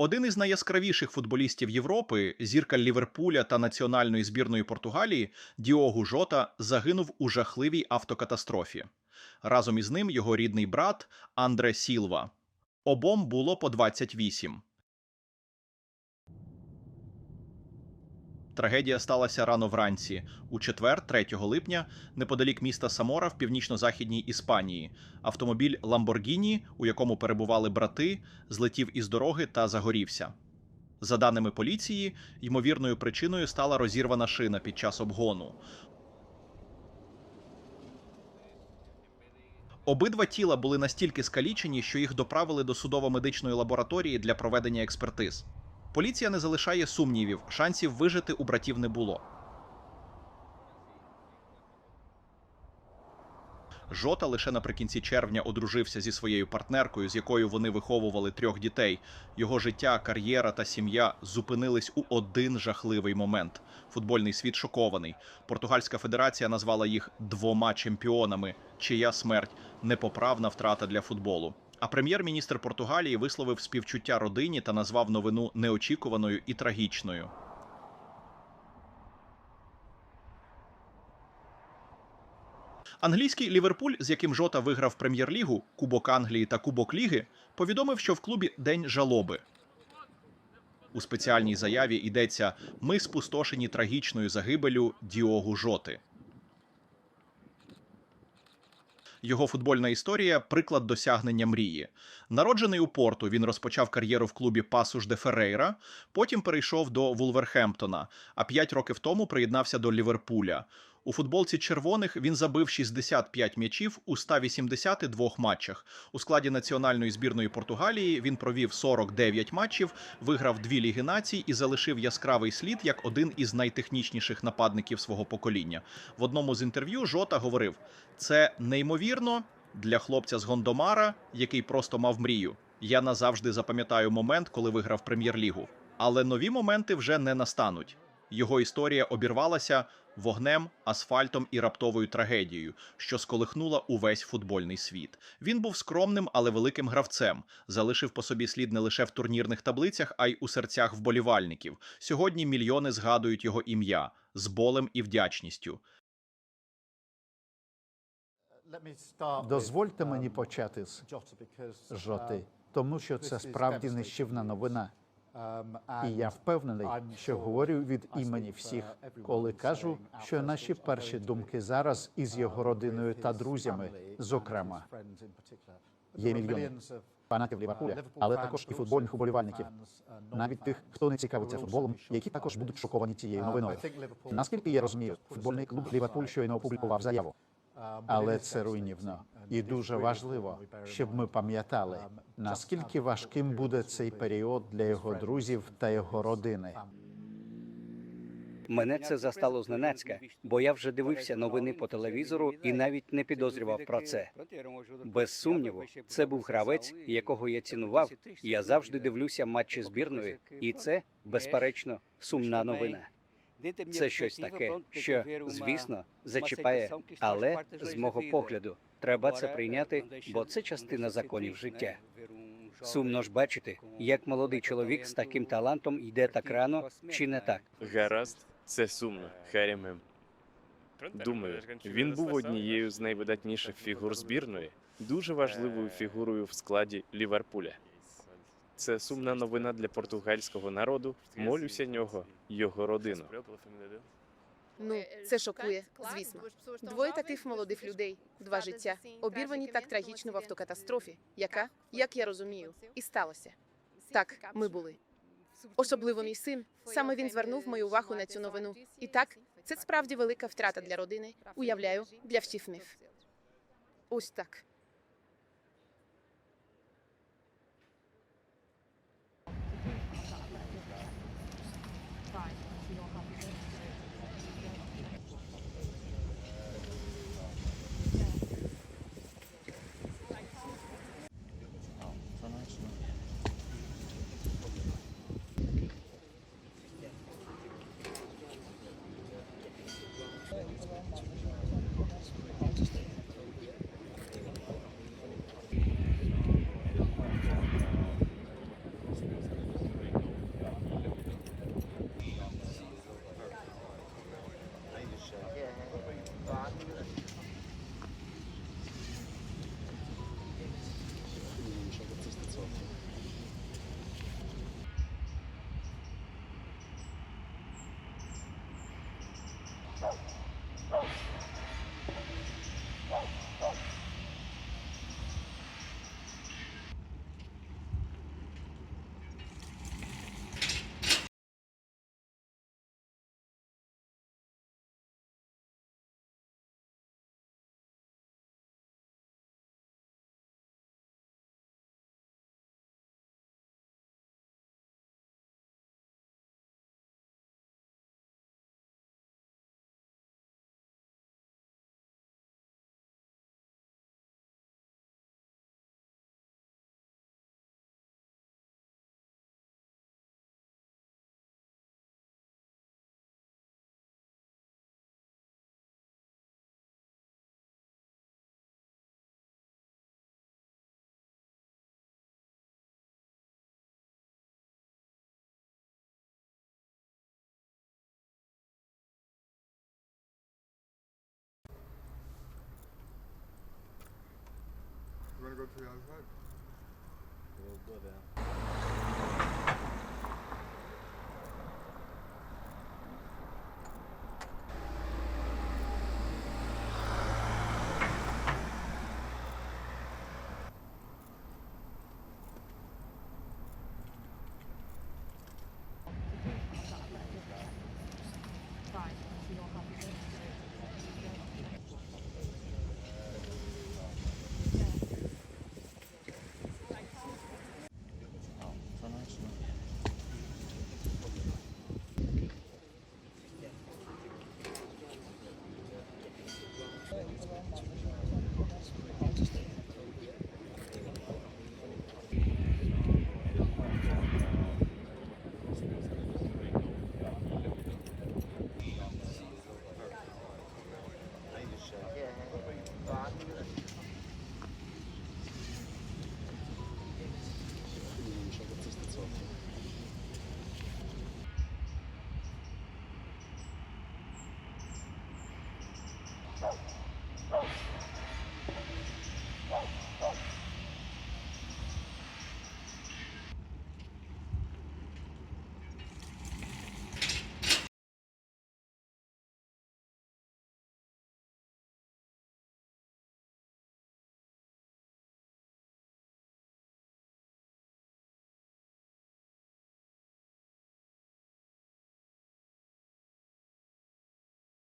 Один із найяскравіших футболістів Європи, зірка Ліверпуля та національної збірної Португалії Діогу Жота загинув у жахливій автокатастрофі. Разом із ним його рідний брат Андре Сілва. Обом було по 28. Трагедія сталася рано вранці, у четвер, 3 липня, неподалік міста Самора в північно-західній Іспанії. Автомобіль Ламборгіні, у якому перебували брати, злетів із дороги та загорівся. За даними поліції, ймовірною причиною стала розірвана шина під час обгону. Обидва тіла були настільки скалічені, що їх доправили до судово-медичної лабораторії для проведення експертиз. Поліція не залишає сумнівів, шансів вижити у братів не було. Жота лише наприкінці червня одружився зі своєю партнеркою, з якою вони виховували трьох дітей. Його життя, кар'єра та сім'я зупинились у один жахливий момент. Футбольний світ шокований. Португальська федерація назвала їх двома чемпіонами, чия смерть непоправна втрата для футболу. А прем'єр-міністр Португалії висловив співчуття родині та назвав новину неочікуваною і трагічною. Англійський Ліверпуль, з яким Жота виграв прем'єр-лігу, Кубок Англії та Кубок Ліги, повідомив, що в клубі день жалоби. У спеціальній заяві йдеться: ми спустошені трагічною загибелю Діогу Жоти. Його футбольна історія приклад досягнення мрії. Народжений у порту, він розпочав кар'єру в клубі Пасуш де Феррейра, потім перейшов до Вулверхемптона, а п'ять років тому приєднався до Ліверпуля. У футболці червоних він забив 65 м'ячів у 182 матчах. У складі національної збірної Португалії він провів 49 матчів, виграв дві ліги націй і залишив яскравий слід як один із найтехнічніших нападників свого покоління. В одному з інтерв'ю Жота говорив: це неймовірно для хлопця з Гондомара, який просто мав мрію. Я назавжди запам'ятаю момент, коли виграв прем'єр-лігу. Але нові моменти вже не настануть. Його історія обірвалася вогнем, асфальтом і раптовою трагедією, що сколихнула увесь футбольний світ. Він був скромним, але великим гравцем, залишив по собі слід не лише в турнірних таблицях, а й у серцях вболівальників. Сьогодні мільйони згадують його ім'я з болем і вдячністю. Дозвольте мені почати з жоти, тому що це справді нищівна новина. І я впевнений, що говорю від імені всіх, коли кажу, що наші перші думки зараз із його родиною та друзями, зокрема, є мільйони фанатів Ліверпуля, але також і футбольних уболівальників, навіть тих, хто не цікавиться футболом, які також будуть шоковані цією новиною. Наскільки я розумію, футбольний клуб Ліверпуль щойно опублікував заяву. Але це руйнівно і дуже важливо, щоб ми пам'ятали, наскільки важким буде цей період для його друзів та його родини. Мене це застало зненацька, бо я вже дивився новини по телевізору і навіть не підозрював про це. Без сумніву, це був гравець, якого я цінував. Я завжди дивлюся матчі збірної, і це, безперечно, сумна новина. Це щось таке, що, звісно, зачіпає, але з мого погляду треба це прийняти, бо це частина законів життя. Сумно ж бачити, як молодий чоловік з таким талантом йде так рано, чи не так. Гаразд, це сумно, Харімем. Думаю, він був однією з найвидатніших фігур збірної, дуже важливою фігурою в складі Ліверпуля. Це сумна новина для португальського народу. Молюся нього, його родину. Ну, це шокує, звісно. Двоє таких молодих людей, два життя, обірвані так трагічно в автокатастрофі, яка, як я розумію, і сталося. Так, ми були. Особливо мій син. Саме він звернув мою увагу на цю новину. І так, це справді велика втрата для родини. Уявляю, для всіх них. Ось так. Biraz var. Oldu be. Tchau.